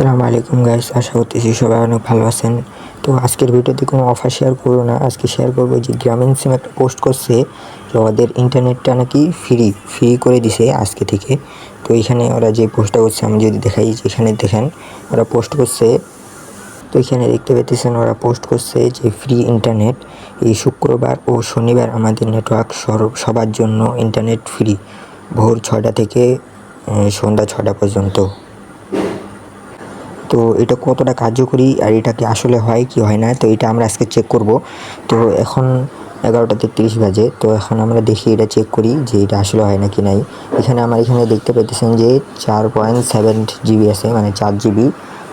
আসসালামু আলাইকুম গাইস আশা করতেছি সবাই অনেক ভালো আছেন। তো আজকের ভিডিওতে কোনো অফার শেয়ার করব না, আজকে শেয়ার করব যে গ্রামীণ সিম একটা পোস্ট করছে, যে ওদের ইন্টারনেটটা নাকি ফ্রি ফ্রি করে দিছে আজকে থেকে। তো এখানে ওরা যে পোস্টটা করছে, আমি যদি দেখাই যেখানে দেখেন, ওরা পোস্ট করছে, তো এখানে দেখতে পেতেছেন ওরা পোস্ট করছে যে ফ্রি ইন্টারনেট এই শুক্রবার ও শনিবার আমাদের নেটওয়ার্ক সবার জন্য ইন্টারনেট ফ্রি ভোর ছটা থেকে সন্ধ্যা ছটা পর্যন্ত। তো এটা কতটা কার্যকরী আর এটা কি আসলে হয়, কি হয় না, তো এটা আমরা আজকে চেক করব। তো এখন এগারোটা তেত্রিশ বাজে, তো এখন আমরা দেখি এটা চেক করি যে এটা আসলে হয় না কি নাই। এখানে আমার এখানে দেখতে পেতেছেন যে চার পয়েন্ট সেভেন জিবি আছে মানে চার জিবি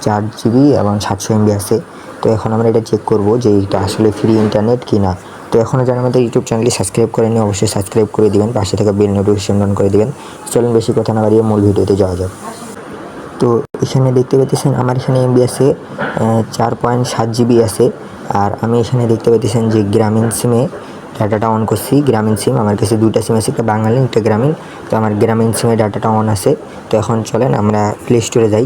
চার জিবি এবং সাতশো এমবি আছে। তো এখন আমরা এটা চেক করব যে এটা আসলে ফ্রি ইন্টারনেট কি না। তো এখনও যারা আমাদের ইউটিউব চ্যানেলটি সাবস্ক্রাইব করেনি অবশ্যই সাবস্ক্রাইব করে দিবেন, পাশে থাকা বেল নোটিফিকেশন অন করে দিবেন। চলুন বেশি কথা না বাড়িয়ে মূল ভিডিওতে যাওয়া যাক। তো এখানে দেখতে পেতেছেন আমার এখানে এমবি আছে চার পয়েন্ট সাত জিবি আছে। আর আমি এখানে দেখতে পেতেছেন যে গ্রামীণ সিমে ডাটাটা অন করছি। গ্রামীণ সিম আমার কাছে দুইটা সিম আছে, একটা বাঙালি, একটা গ্রামীণ। তো আমার গ্রামীণ সিমে ডাটাটা অন আছে। তো এখন চলেন আমরা প্লে স্টোরে যাই।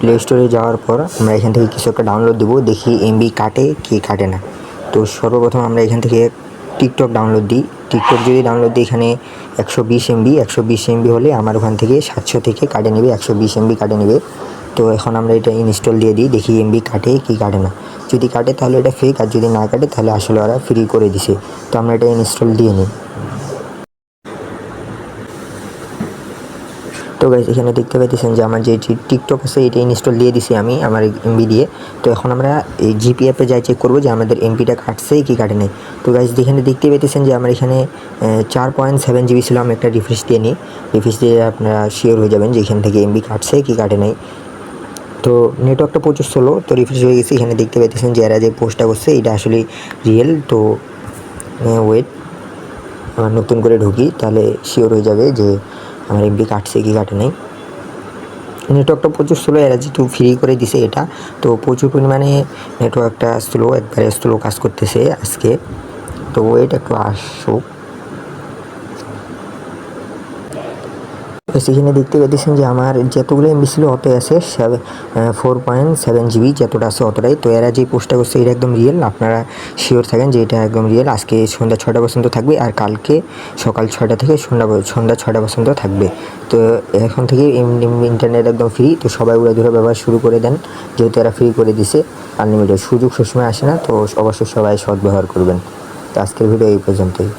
প্লে স্টোরে যাওয়ার পর আমরা এখান থেকে কিছু একটা ডাউনলোড দেবো, দেখি এমবি কাটে কি কাটে না। তো সর্বপ্রথম আমরা এখান থেকে টিকটক ডাউনলোড দিই। টিকটক যদি ডাউনলোড দিই এখানে একশো বিশ এমবি একশো বিশ এমবি হলে আমার ওখান থেকে সাতশো থেকে কাটে নেবে, একশো বিশ এমবি কাটে নেবে। তো এখন আমরা এটা ইনস্টল দিয়ে দিই, দেখি এমবি কাটে কি কাটে না। যদি কাটে তাহলে এটা ফেক আর যদি না কাটে তাহলে আসলে ওরা ফ্রি করে দিছে। তো আমরা এটা ইনস্টল দিয়ে নিই। তো গাইজ এখানে দেখতে পাইতেছেন যে আমার যে টিকটক আছে, এটা ইনস্টল দিয়ে দিছি আমি আমার এমবি দিয়ে। তো এখন আমরা এই জিপি অ্যাপে যাই চেক করব যে আমাদের এমপিটা কাটছে কি কাটে নাই। তো গাইজ এখানে দেখতে পাইতেছেন যে আমার এখানে চার পয়েন্ট সেভেন জিবি ছিল, আমি একটা রিফ্রেশ দিয়ে নিই। রিফ্রেশ দিয়ে আপনারা শিওর হয়ে যাবেন যে এখান থেকে এমবি কাটছে কি কাটে নাই। তো নেটওয়ার্কটা প্রচুর স্লো তো রিফ্রেশ হয়ে গেছে। এখানে দেখতে পাইতেছেন যে এরা যে পোস্টটা করছে, এটা আসলে রিয়েল তো ওয়েট আমার নতুন করে ঢুকি, তাহলে শিওর হয়ে যাবে যে আমার এমবি কাটছে কি কাটে নাই। নেটওয়ার্কটা প্রচুর স্লো এরা যেহেতু ফ্রি করে দিছে এটা। তো প্রচুর পরিমাণে নেটওয়ার্কটা স্লো একবারে স্লো কাজ করতেছে আজকে। তো ওয়েট একটু আসুক। সেখানে দেখতে পেতেছেন যে আমার যতগুলো এমবি ছিল অতই আছে ফোর পয়েন্ট সেভেন জিবি যতটা আছে অতটাই তো এরা যে পোস্টটা করছে, এটা একদম রিয়েল আপনারা শিওর থাকেন যে এটা একদম রিয়েল আজকে সন্ধ্যা ছটা পর্যন্ত থাকবে আর কালকে সকাল ছয়টা থেকে সন্ধ্যা সন্ধ্যা ছটা পর্যন্ত থাকবে। তো এখন থেকে ইন্টারনেট একদম ফ্রি তো সবাই উড়ে ধরে ব্যবহার শুরু করে দেন। যেহেতু এরা ফ্রি করে দিছে আনলিমিটেড সুযোগ সবসময় আসে না, তো অবশ্যই সবাই সদ্ব্যবহার করবেন। তো আজকের ভিডিও এই পর্যন্তই।